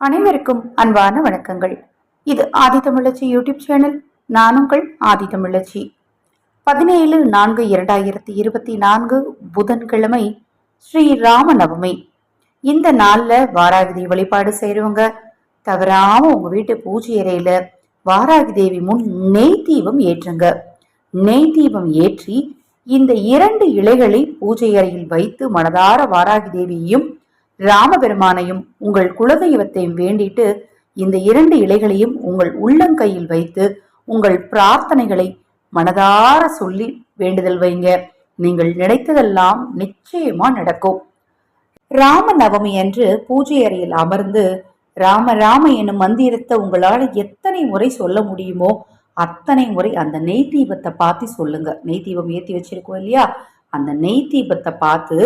அனைவருக்கும் அன்பான வணக்கங்கள். இது ஆதித்தமிழச்சி யூடியூப் சேனல் நான் உங்கள் ஆதித்தமிழச்சி பதினேழு நான்கு இரண்டாயிரத்தி இருபத்தி நான்கு புதன்கிழமை ஸ்ரீ ராம நவமி இந்த நாளில் வாராகி வழிபாடு செய்கிறவங்க தவறாம உங்க வீட்டு பூஜை அறையில வாராகி தேவி முன் நெய் தீபம் ஏற்றுங்க. நெய் தீபம் ஏற்றி இந்த இரண்டு இலைகளை பூஜை அறையில் வைத்து மனதார வாராகி தேவியையும் ராமபெருமானையும் உங்கள் குலதெய்வத்தையும் வேண்டிட்டு இந்த இரண்டு இலைகளையும் உங்கள் உள்ளங்கையில் வைத்து உங்கள் பிரார்த்தனைகளை மனதார சொல்லி வேண்டுதல் வைங்க. நீங்கள் நினைத்ததெல்லாம் நிச்சயமா நடக்கும். ராம நவமி அன்று பூஜை அறையில் அமர்ந்து ராம ராம எனும் மந்திரத்தை உங்களால் எத்தனை முறை சொல்ல முடியுமோ அத்தனை முறை அந்த நெய் தீபத்தை பார்த்து சொல்லுங்க. நெய் தீபம் ஏற்றி வச்சிருக்கோம் இல்லையா? அந்த நெய் தீபத்தை பார்த்து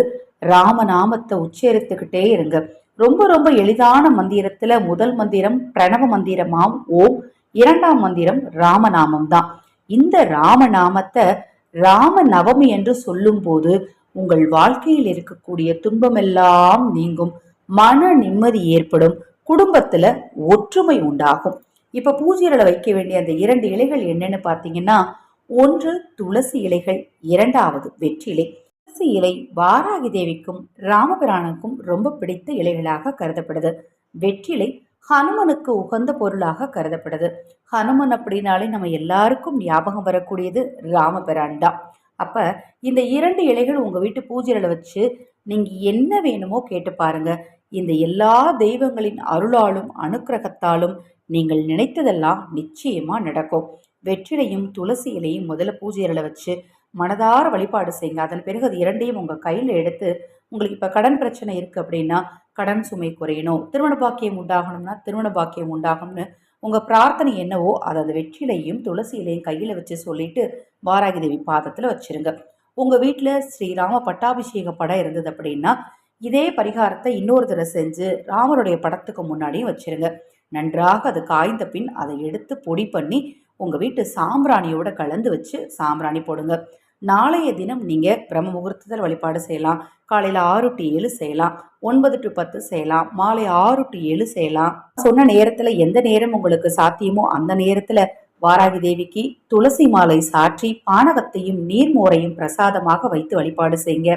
ராமநாமத்தை உச்சரித்துக்கிட்டே இருங்க. ரொம்ப ரொம்ப எளிதான மந்திரத்துல முதல் மந்திரம் பிரணவ மந்திரமாம். ஓம். இரண்டாம் மந்திரம் ராமநாமம் தான். இந்த ராமநாமத்தை ராம நவமி என்று சொல்லும்போது உங்கள் வாழ்க்கையில் இருக்கக்கூடிய துன்பமெல்லாம் நீங்கும். மன நிம்மதி ஏற்படும். குடும்பத்துல ஒற்றுமை உண்டாகும். இப்ப பூஜையில வைக்க வேண்டிய அந்த இரண்டு இலைகள் என்னன்னு பாத்தீங்கன்னா ஒன்று துளசி இலைகள் இரண்டாவது வெற்றிலை. துளசி இலை வாராகி தேவிக்கும் ராமபிரானுக்கும் ரொம்ப பிடித்த இலைகளாக கருதப்படுது. வெற்றிலை ஹனுமனுக்கு உகந்த பொருளாக கருதப்படுது. ஹனுமன் அப்படின்னாலே நம்ம எல்லாருக்கும் ஞாபகம் வரக்கூடியது ராமபிரான் தான். அப்ப இந்த இரண்டு இலைகள் உங்க வீட்டு பூஜையில வச்சு நீங்க என்ன வேணுமோ கேட்டு பாருங்க. இந்த எல்லா தெய்வங்களின் அருளாலும் அனுக்கிரகத்தாலும் நீங்கள் நினைத்ததெல்லாம் நிச்சயமா நடக்கும். வெற்றிலையும் துளசி இலையும் முதல்ல பூஜையில வச்சு மனதார வழிபாடு செய்யுங்க. அதன் பிறகு அது இரண்டையும் உங்கள் கையில் எடுத்து உங்களுக்கு இப்போ கடன் பிரச்சனை இருக்குது அப்படின்னா கடன் சுமை குறையணும். திருமண பாக்கியம் உண்டாகணும்னா திருமண பாக்கியம் உண்டாகும்னு உங்கள் பிரார்த்தனை என்னவோ அதை அந்த வெற்றிலையும் துளசியிலையும் கையில் வச்சு சொல்லிட்டு வாராகி தேவி பாதத்தில் வச்சிருங்க. உங்கள் வீட்டில் ஸ்ரீராம பட்டாபிஷேக படம் இருந்தது அப்படின்னா இதே பரிகாரத்தை இன்னொரு தடவை செஞ்சு ராமருடைய படத்துக்கு முன்னாடியும் வச்சிருங்க. நன்றாக அது காய்ந்த பின் அதை எடுத்து பொடி பண்ணி உங்கள் வீட்டு சாம்பிராணியோட கலந்து வச்சு சாம்பிராணி போடுங்க. நாளைய தினம் நீங்கள் பிரம்ம முகூர்த்தத்தில் வழிபாடு செய்யலாம். காலையில் ஆறு டு ஏழு செய்யலாம். ஒன்பது டு பத்து செய்யலாம். மாலை ஆறு டு ஏழு செய்யலாம். சொன்ன நேரத்தில் எந்த நேரம் உங்களுக்கு சாத்தியமோ அந்த நேரத்தில் வாராகி தேவிக்கு துளசி மாலை சாற்றி பானகத்தையும் நீர்மோரையும் பிரசாதமாக வைத்து வழிபாடு செய்யுங்க.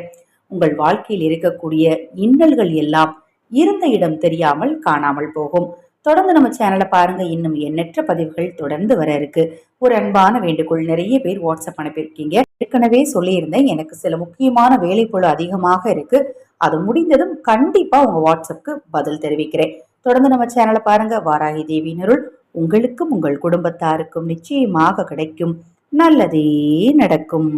உங்கள் வாழ்க்கையில் இருக்கக்கூடிய இன்னல்கள் எல்லாம் இருந்த இடம் தெரியாமல் காணாமல் போகும். தொடர்ந்து நம்ம சேனலை பாருங்க. இன்னும் எண்ணற்ற பதிவுகள் தொடர்ந்து வர இருக்கு. ஒரு அன்பான வேண்டுகோள் நிறைய பேர் வாட்ஸ்அப் அனுப்பியிருக்கீங்க. ஏற்கனவே சொல்லியிருந்தேன். எனக்கு சில முக்கியமான வேலைப்பொழு அதிகமாக இருக்கு. அது முடிந்ததும் கண்டிப்பா உங்க வாட்ஸ்அப்க்கு பதில் தெரிவிக்கிறேன். தொடர்ந்து நம்ம சேனலை பாருங்க. வாராகி தேவியினருள் உங்களுக்கும் உங்கள் குடும்பத்தாருக்கும் நிச்சயமாக கிடைக்கும். நல்லதே நடக்கும்.